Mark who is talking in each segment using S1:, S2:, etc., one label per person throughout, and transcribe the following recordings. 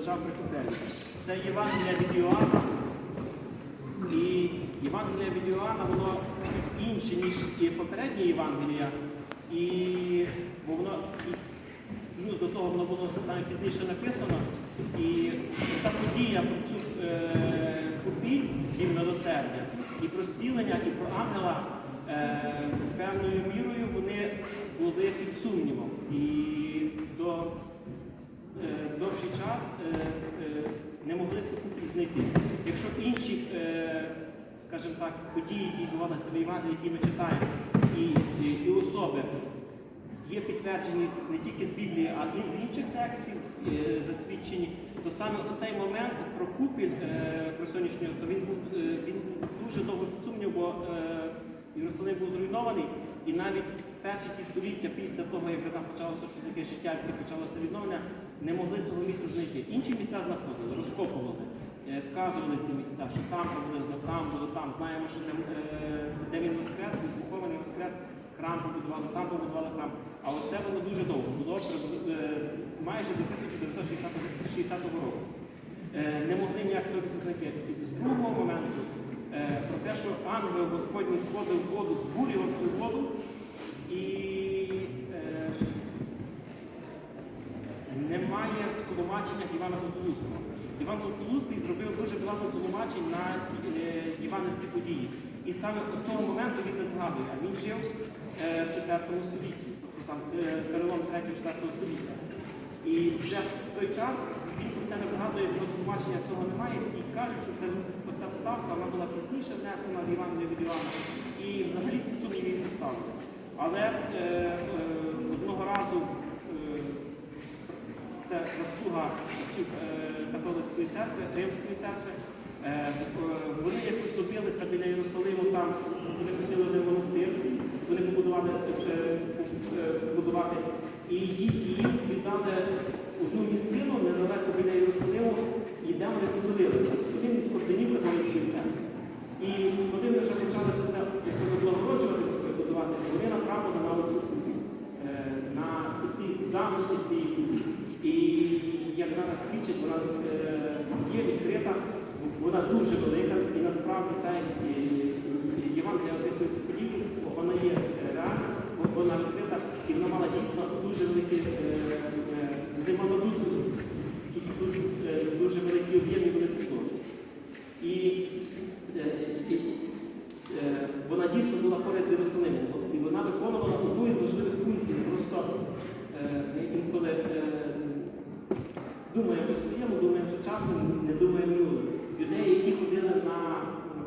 S1: лежав при купелі. Це Євангелія від Іоанна. І Євангелія від Іоанна, воно інше, ніж і попереднє Євангелія. І бо воно плюс до того воно було саме пізніше написано. І ця подія про цю е, купіль і милосердя, і про зцілення, і про ангела е, певною мірою вони були під сумнівом. І до довший час е, е, не могли цю купіль знайти. Якщо інші, е, скажімо так, події, які відбувалися в Євангелії, які ми читаємо, і, і, і особи є підтверджені не тільки з Біблії, а і з інших текстів е, засвідчені, то саме у цей момент про купіль е, про сьогоднішню, то він був е, він дуже довго сумнів, бо е, Єрусалим був зруйнований, і навіть перші ті століття після того, як вже там почалося щось таке життя, як почалося відновлення, не могли цього місця знайти. Інші місця знаходили, розкопували. е, Вказували ці місця, що там приблизно, там було там. Знаємо, що де, е, де він воскрес, він похований воскрес, храм побудували, там побудували храм. А оце було дуже довго, було е, майже до 1960 року. Не могли ніяк цього місця знайти. І з другого моменту про те, що ангел Господній сходив воду, збурював цю воду і е, немає в тлумаченнях Івана Золотоустого. Іван Золотоустий зробив дуже багато тлумачень на е, євангельські події. І саме з цього моменту він не згадує, а він жив е, в 4 столітті, там е, перелом 3-4 століття. І вже в той час він про це не згадує, бо тлумачення цього немає, і каже, що це, ця вставка вона була пізніше внесена в Євангелію від Івана. І взагалі під сумнів її поставили. Але е, е, одного разу це заслуга е, католицької церкви, Римської церкви. Е, Вони якось добилися біля Єрусалиму, там вони хотіли один монастир, вони побудували, е, побудувати, і їм віддали одну місцину недалеко біля Єрусалиму, і де вони поселилися. Один із орденів католицької церкви. І коли вони вже почали це все облагороджувати, будувати, вони направили на оцю на ці замочниці. Свідчить, вона е, є відкрита, вона дуже велика, і насправді та е, Євангелія події, бо вона є реальна, вона відкрита, і вона мала дійсно дуже великі зимонодутку, дуже великі об'єми, великі площі. І, е, і е, вона дійсно була поряд з Єрусалимом, і вона виконувала одну із важливих функцій. Просто е, ми інколи е, думаємо по своєму, думаємо сучасним, не думаємо минулим. Юдеї, які ходили на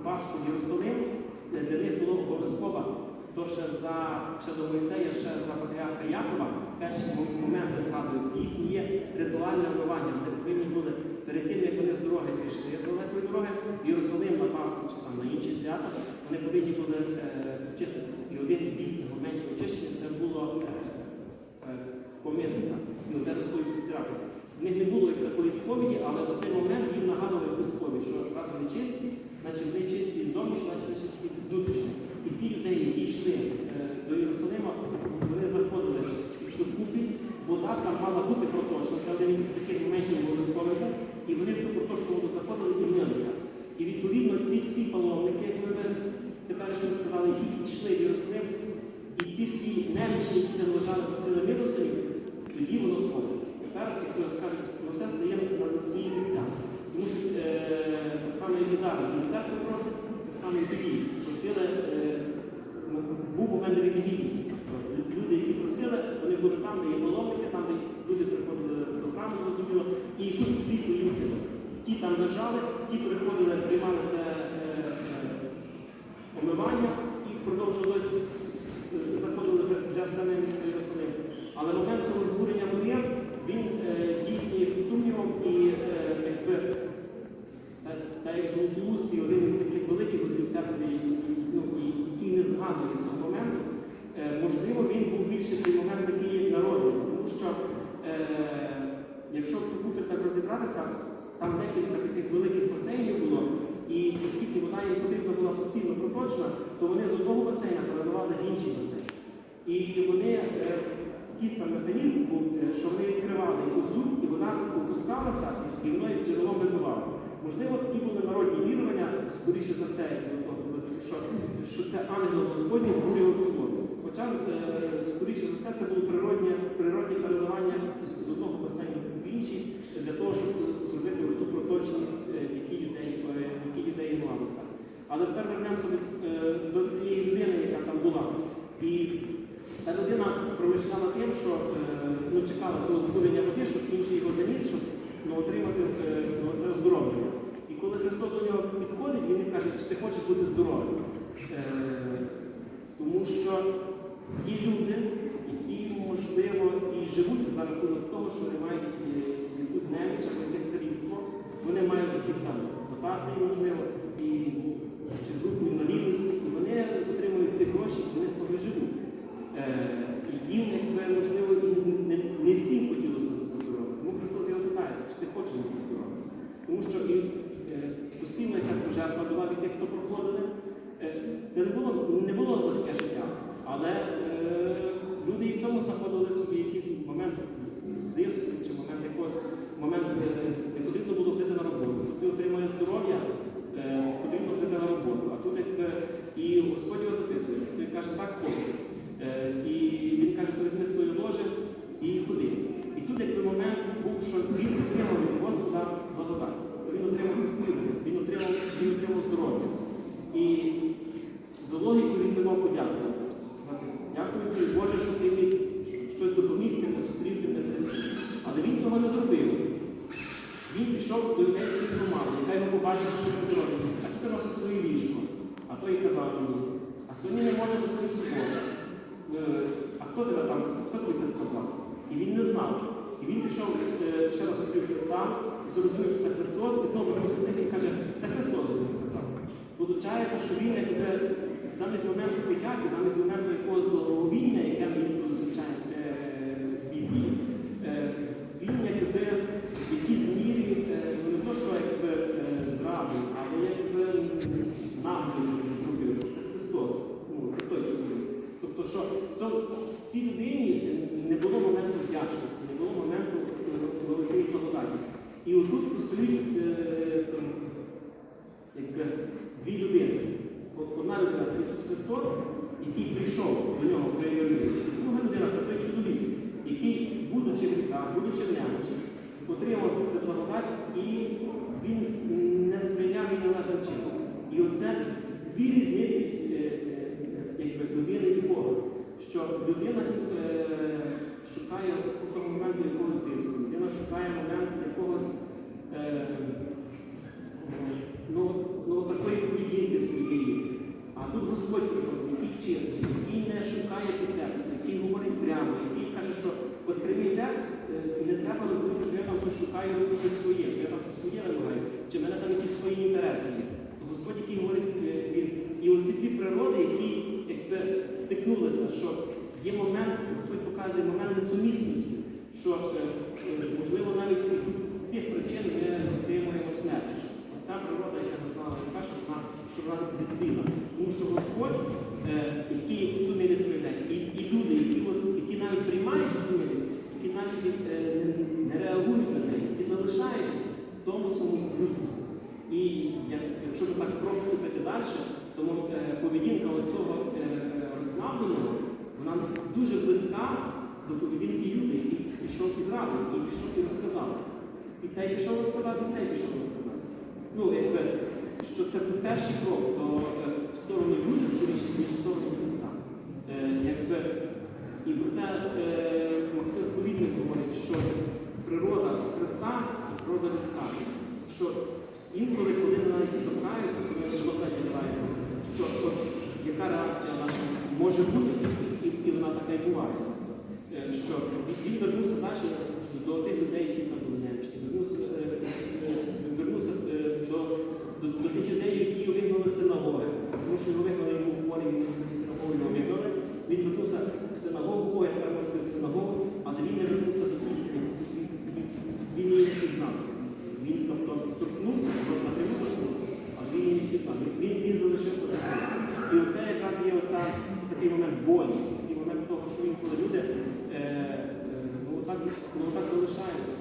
S1: Пасху в Єрусалим, е, для них було обов'язково, то ще за ще до Мойсея, ще за патріарха Якова, перші мо- моменти згадуються, їхнє є ритуальне вмивання. Вони повинні були перед тим, як вони з дороги пішли далекої дороги, в Єрусалим на Пасху чи там на інші свята, вони повинні були е, очиститися. І один із їхніх моментів очищення це було е, е, помитися і одержати свою постирати. В них не було як такої сповіді, але в цей момент їм нагадували якусь що раз вони чисті, значить вони чисті зовнішньо, значить вони чисті внутрішньо. І ці людей, які йшли е, до Єрусалима, вони заходили в цю купіль, вода там мала бути проточна. Це один із таких моментів обов'язкових був. І вони в цю проточну воду заходили і милися. І відповідно ці всі паломники, як ми тепер що сказали, які йшли в Єрусалим, і ці всі немічні, які там лежали, просили милостиню, тоді воно сходиться. Тепер, і зараз, на церкви просять, так само і тоді просили, е, був момент релігійності. Люди, які просили, вони були там, де є молодики, там, де люди приходили до храму, зрозуміло, і якусь копійку їм. Ті там лежали, ті приходили, приймали це е, е, омивання і продовжувалось, заходили вже в саме місто Єрусалим. Але момент цього збурення води, він е, дійсно є під сумнівом і е, якби та, та як Золотоуст і один із таких великих отців церкви, і- і- ну, і- який не згадує цього моменту, е, можливо, він був більше той момент, який є народжений, тому що е, якщо в купить так розібратися, там декілька таких великих басейнів було, і оскільки вода їм потрібна була проточна, то вони з одного басейна передавали в інший басейн. І вони, е, якийсь там механізм був, е, що вони відкривали якусь дуб, і вона опускалася, і воно як джерелом вибивало. Можливо, такі були народні вірування, скоріше за все, що, що це ангел Господній збурював цю воду. Хоча, е, скоріше за все, це було природне, природне переливання з одного басейну в інший для того, щоб зробити цю проточність, е, в якій юдеї, е, в якій юдеї малися. Але тепер вернемося до, е, до цієї людини, яка там була. І та людина промишляла тим, що е, ну, чекала цього збурення води, щоб інший його заніс, щоб ну, отримати е, ну, це оздоровлення. І коли Христос до нього підходить, він каже, чи ти хочеш бути здоровим. Тому що є люди, які, можливо, і живуть за рахунок того, що вони мають якусь неміч або якесь старінство. Вони мають якісь там дотації, можливо, і чи групу інвалідності, і вони отримують ці гроші, і вони з того і живуть. Е, і їм, якби, можливо, і не, не всім хотілося бути здоровим. Тому Христос його питається, чи ти хочеш бути здоровим. Тому що і е, постійно якась пожертва була від тих, хто проходили. Е, Це не було, не було легке життя, але е, люди і в цьому знаходили собі якийсь момент зиску чи момент якогось момент, е, не потрібно було ходити на роботу. Ти отримуєш здоров'я, е, потрібно ходити на роботу. А тут якби і Господь його запитується, він каже, так хочу. Е, І він каже, то своє ложе і ходи. І тут якби момент був, що він отримав від Господа благодать. Він отримав зцілення, він отримав, він отримав здоров'я. І за логіку він би мав подякувати. Дякую тобі, Боже, що ти мені щось допоміг, ти зустрів, ти хрестив. Але він цього не зробив. Він пішов до юдейської громади, яка його побачила, що він здоровий. А чи ти носиш своє ліжко? А той казав мені, а не може бути самі субота. Е, А хто тебе там, хто тобі це сказав? І він не знав. І він пішов е, ще раз зустрів Христа, зрозумів, що це Христос, і знову розумів і каже, це Христос тобі сказав. Получається, що він як замість моменту подяки, замість моменту якогось благовіння, яке він звичайно е, в Біблії, е, він якби в якійсь мірі е, ну, не то, що якби е, зрадив, але якби нагло зробив, що це Христос, ну, це той чоловік. Тобто, що в, цьому, в цій людині не було моменту вдячності, не було моменту величезної благодаті. І отут постають е, якби, дві людини. От Одна людина це Ісус Христос, який прийшов до нього проявився. Друга людина це той чоловік, який, будучи в гріхах, будучи в немочі, отримав це благодать і він не сприйняв її належним чином. І оце дві різниці е, е, якби, людини і Бога. Що людина е, шукає у цьому моменті якогось зиску, шукає момент якогось. Е, ну, ну, такої поведінки своєї. А тут Господь приходить, який чесний, який не шукає підтексту, який говорить прямо, який каже, що от прямий текст е, не треба розуміти, що я там щось шукаю щось своє, що я там щось своє вимагаю, чи в мене там якісь свої інтереси є. Господь, який говорить е, він. І оці дві природи, які якби стикнулися, що є момент, Господь показує момент несумісності, що е, можливо навіть з тих причин ми отримуємо смерть. Ця природа, яка зазнала така, що вона, що вона зіткнула. Тому що Господь, е, який цю милість проявляє, і, люди, які, які навіть приймають цю милість, які навіть е, не, реагують на неї, які залишаються в тому своєму людськості. І якщо ми так вступити далі, тому е, поведінка оцього е, розслабленого, вона дуже близька до поведінки Юди, який пішов і зрадив, і пішов і розказав. І є що розказати, це є що розказати. Ну, якби, що це перший крок до, е, в сторону люди, скоріше, ніж в сторону Христа. Е, якби, і про це е, Максим Сповідник говорить, що природа Христа природа людська. Що інколи, коли ми навіть торкаються, коли живота діляється, що от, яка реакція наша може бути, і, і вона така і буває. Е, Що він вернувся далі до тих людей, які там були немічні, вернувся, е, е, вернувся е, до, до, до тих людей, які його вигнали з синагоги. Тому що його вигнали йому в полі, він в синагогу його вигнали. Він вернувся в синагогу, ой, тепер може бути в синагогу, але він не вернувся до істини. Він, він, він її не пізнав. цю істину. Він тобто торкнувся, напряму торкнувся, але він її не пізнав. Він, він, він залишився за тим. І оце якраз є оця, такий момент болі, такий момент того, що інколи люди е, е, ну, так, ну, так залишаються.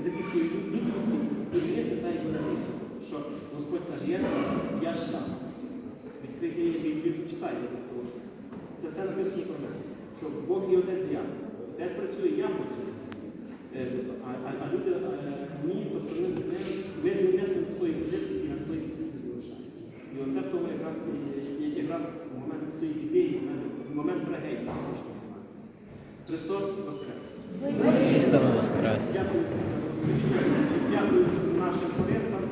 S1: в такій своїй людськості і єсти та й що Господь каже, я я ж там. Відкрийте Біблію, читайте. Це все написано про мене. Що Бог є отець я. Отець працює, я працюю. Е, А, а, а люди е, ні, тобто ми не мислимо свої позиції і на свої позиції залишаємося. І оце в тому якраз, і- і- якраз момент цієї ідеї, момент, момент трагедії. Христос Воскрес!
S2: Христос воскрес.
S1: Дякую. Дякую нашим користам.